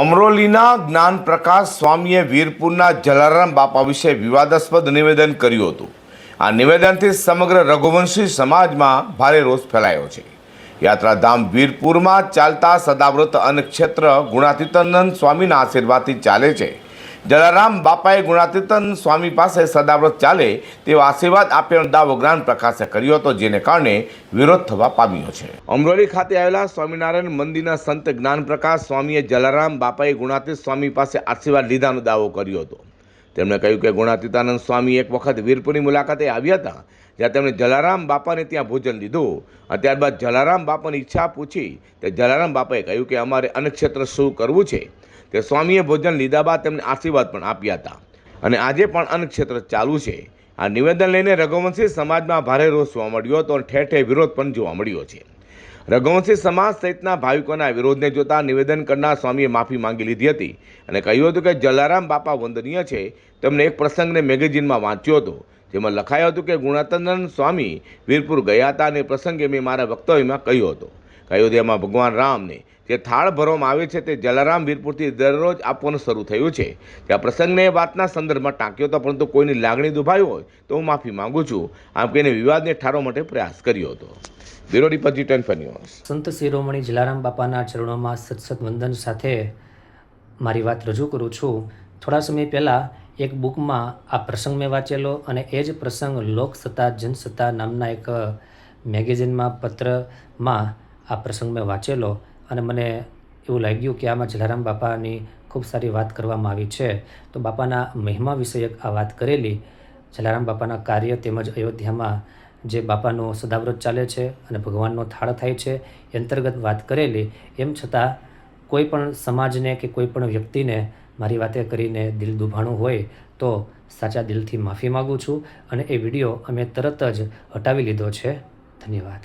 અમરોલીના જ્ઞાન પ્રકાશ સ્વામીએ વીરપુરના જલારામ બાપા વિશે વિવાદાસ્પદ નિવેદન કર્યું હતું. આ નિવેદનથી સમગ્ર રઘુવંશી સમાજમાં ભારે રોષ ફેલાયો છે. યાત્રાધામ વીરપુરમાં ચાલતા સદાવ્રત અન્નક્ષેત્ર ગુણાતીતાનંદ સ્વામીના આશીર્વાદથી ચાલે છે. જલારામ બાપાએ ગુણાતીતન સ્વામી પાસે સદાવ્રત ચાલે તેવો આશીર્વાદ આપ્યાનો દાવો જ્ઞાન પ્રકાશે કર્યો હતો, જેને કારણે વિરોધ થવા પામ્યો છે. અમરોલી ખાતે આવેલા સ્વામિનારાયણ મંદિરના સંત જ્ઞાન પ્રકાશ સ્વામીએ જલારામ બાપાએ ગુણાતીત સ્વામી પાસે આશીર્વાદ લીધાનો દાવો કર્યો હતો. તેમણે કહ્યું કે ગુણાતીતાનંદ સ્વામી એક વખત વીરપુરની મુલાકાતે આવ્યા હતા, જ્યાં તેમણે જલારામ બાપાને ત્યાં ભોજન લીધું. અને ત્યારબાદ જલારામ બાપાની ઈચ્છા પૂછી, તે જલારામ બાપાએ કહ્યું કે અમારે અન્નક્ષેત્ર શું કરવું છે? તે સ્વામીએ ભોજન લીધા બાદ તેમને આશીર્વાદ પણ આપ્યા હતા. અને આજે પણ અન્નક્ષેત્ર ચાલુ છે. આ નિવેદન લઈને રઘુવંશી સમાજમાં ભારે રોષ જોવા મળ્યો હતો અને ઠેર ઠેર વિરોધ પણ જોવા મળ્યો છે. રઘુવંશી સમાજ સહિતના ભાવિકોના વિરોધને જોતા નિવેદન કરનાર સ્વામીએ માફી માંગી લીધી હતી અને કહ્યું હતું કે જલારામ બાપા વંદનીય છે. તેમને એક પ્રસંગને મેગેઝિનમાં વાંચ્યો હતો, જેમાં લખાયું હતું કે ગુણાતંદન સ્વામી વીરપુર ગયા હતા અને પ્રસંગે મેં મારા વક્તવ્યમાં કહ્યું હતું. એમાં ભગવાન રામને જે થાળ ભરવામાં આવે છે તે જલારામ વીરપુરથી દરરોજ આપવાનું શરૂ થયું છે. આ પ્રસંગને વાતના સંદર્ભમાં ટાંક્યો હતો, પરંતુ કોઈની લાગણી દુભાઈ હોય તો હું માફી માંગુ છું. આમ કહીને વિવાદને ઠારવા માટે પ્રયાસ કર્યો હતો. બ્યુરો રિપોર્ટ જી સંત શિરોમણી જલારામ બાપાના ચરણોમાં સત્સત વંદન સાથે મારી વાત રજૂ કરું છું. થોડા સમય પહેલાં એક બુકમાં આ પ્રસંગ મેં વાંચેલો અને એ જ પ્રસંગ લોકસત્તા જનસત્તા નામના એક મેગેઝિનમાં પત્રમાં આ પ્રસંગ મેં વાંચેલો અને મને એવું લાગ્યું કે આમાં જલારામ બાપાની ખૂબ સારી વાત કરવામાં આવી છે. તો બાપાના મહિમા વિષયક આ વાત કરેલી. જલારામ બાપાના કાર્ય તેમજ અયોધ્યામાં જે બાપાનો સદાવ્રત ચાલે છે અને ભગવાનનો થાળ થાય છે એ અંતર્ગત વાત કરેલી. એમ છતાં કોઈ પણ સમાજને કે કોઈ પણ વ્યક્તિને મારી વાતે કરીને દિલ દુભાણું હોય તો સાચા દિલથી માફી માગું છું અને એ વીડિયો અમે તરત જ હટાવી લીધો છે. ધન્યવાદ.